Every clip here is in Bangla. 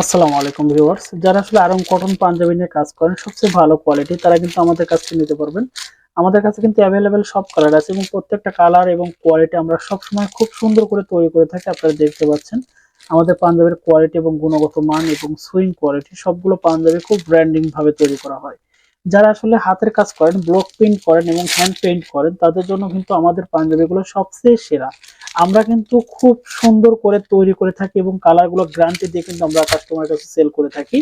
আসসালামু আলাইকুম ভিউয়ার্স। যারা আসলে আরং কটন পাঞ্জাবি নিয়ে কাজ করেন, সবচেয়ে ভালো কোয়ালিটি তারা কিন্তু আমাদের কাছ থেকে নিতে পারবেন। আমাদের কাছে কিন্তু অ্যাভেলেবেল সব কালার আছে এবং প্রত্যেকটা কালার এবং কোয়ালিটি আমরা সবসময় খুব সুন্দর করে তৈরি করে থাকি, আপনারা দেখতে পাচ্ছেন। আমাদের পাঞ্জাবির কোয়ালিটি এবং গুণগত মান এবং সুইং কোয়ালিটি সবগুলো পাঞ্জাবি খুব ব্র্যান্ডিং ভাবে তৈরি করা হয়। যারা আসলে হাতের কাজ করেন ব্লক প্রিন্ট করেন এবং হ্যান্ড পেইন্ট করেন, তাদের জন্য কিন্তু আমাদের পাঞ্জাবিগুলো সবচেয়ে সেরা। আমরা কিন্তু খুব সুন্দর করে তৈরি করে থাকি এবং কালারগুলো গ্রান্টি দিয়ে কিন্তু আমরা কাস্টমারের কাছে সেল করে থাকি।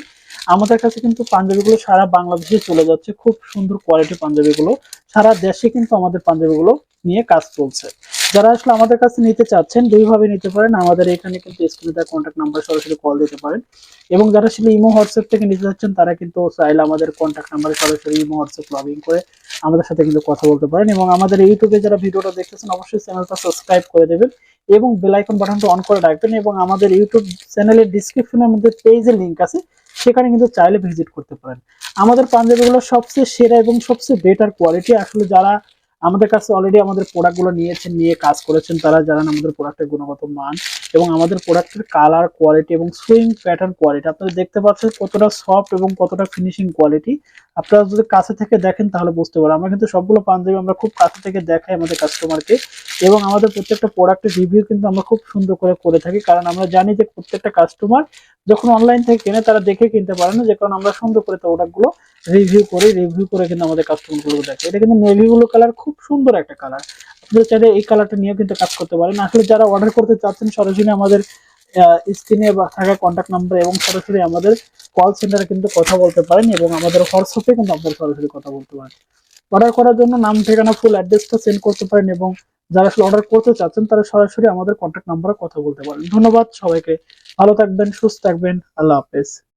আমাদের কাছে কিন্তু পাঞ্জাবিগুলো সারা বাংলাদেশে চলে যাচ্ছে, খুব সুন্দর কোয়ালিটি পাঞ্জাবিগুলো। সারা দেশে কিন্তু আমাদের পাঞ্জাবিগুলো নিয়ে কাজ চলছে। যারা আসলে আমাদের কাছে নিতে চাচ্ছেন, দুইভাবে নিতে পারেন। আমাদের এখানে কিন্তু স্ক্রিনে তার কন্ট্যাক্ট নাম্বার সরাসরি কল দিতে পারেন। এবং যারা আসলে ইমো হোয়াটসঅ্যাপ থেকে নিতে চাচ্ছেন, তারা কিন্তু চাইলে আমাদের কন্ট্যাক্ট নাম্বারে সরাসরি ইমো হোয়াটসঅ্যাপ লগ ইন করে আমাদের সাথে কিন্তু কথা বলতে পারেন। এবং আমাদের ইউটিউবে যারা ভিডিওটা দেখতেছেন, অবশ্যই চ্যানেলটা সাবস্ক্রাইব করে দেবেন এবং বেলাইকন বাটনটা অন করে রাখবেন এবং আমাদের ইউটিউব চ্যানেলের ডিসক্রিপশনে মধ্যে পেজের লিংক আছে, সেখানে কিন্তু চাইলে ভিজিট করতে পারেন। আমাদের পাঞ্জাবিগুলো সবচেয়ে সেরা এবং সবচেয়ে বেটার কোয়ালিটি আসলে যারা আমাদের কাছে অলরেডি আমাদের প্রোডাক্টগুলো নিয়েছেন, নিয়ে কাজ করেছেন, তারা জানেন আমাদের প্রোডাক্টের গুণগত মান এবং আমাদের প্রোডাক্টের কালার কোয়ালিটি এবং সুইং প্যাটার্ন কোয়ালিটি আপনারা দেখতে পাচ্ছেন কতটা সফট এবং কতটা ফিনিশিং কোয়ালিটি আপনারা যদি কাছে থেকে দেখেন তাহলে বুঝতে পারেন আমরা কিন্তু সবগুলো পাঞ্জাবি আমরা খুব কাছে থেকে দেখাই আমাদের কাস্টমারকে এবং আমাদের প্রত্যেকটা প্রোডাক্টের রিভিউ কিন্তু আমরা খুব সুন্দর করে করে থাকি। কারণ আমরা জানি যে প্রত্যেকটা কাস্টমার যখন অনলাইন থেকে কেনে, তারা দেখে কিনতে পারে না, যে কারণ আমরা সুন্দর করে প্রোডাক্টগুলো রিভিউ করি রিভিউ করে কিন্তু আমাদের কাস্টমারগুলো দেখে। এটা কিন্তু নেভি ব্লু কালার খুব সুন্দর একটা কালার আপনারা চাইলে এই কালারটা নিয়েও কিন্তু কাজ করতে পারেন। আসলে যারা অর্ডার করতে চাচ্ছেন, সরাসরি আমাদের স্ক্রিনে থাকা কন্ট্যাক্ট নাম্বার এবং সরাসরি আমাদের কল সেন্টারে কিন্তু কথা বলতে পারেন এবং আমাদের হোয়াটসঅ্যাপে কিন্তু আপনারা সরাসরি কথা বলতে পারেন। অর্ডার করার জন্য নাম, ঠিকানা ফুল অ্যাড্রেসটা সেন্ড করতে পারেন এবং যারা আসলে অর্ডার করতে চাচ্ছেন, তারা সরাসরি আমাদের কন্ট্যাক্ট নাম্বারে কথা বলতে পারেন। ধন্যবাদ সবাইকে। ভালো থাকবেন, সুস্থ থাকবেন। আল্লাহ হাফেজ।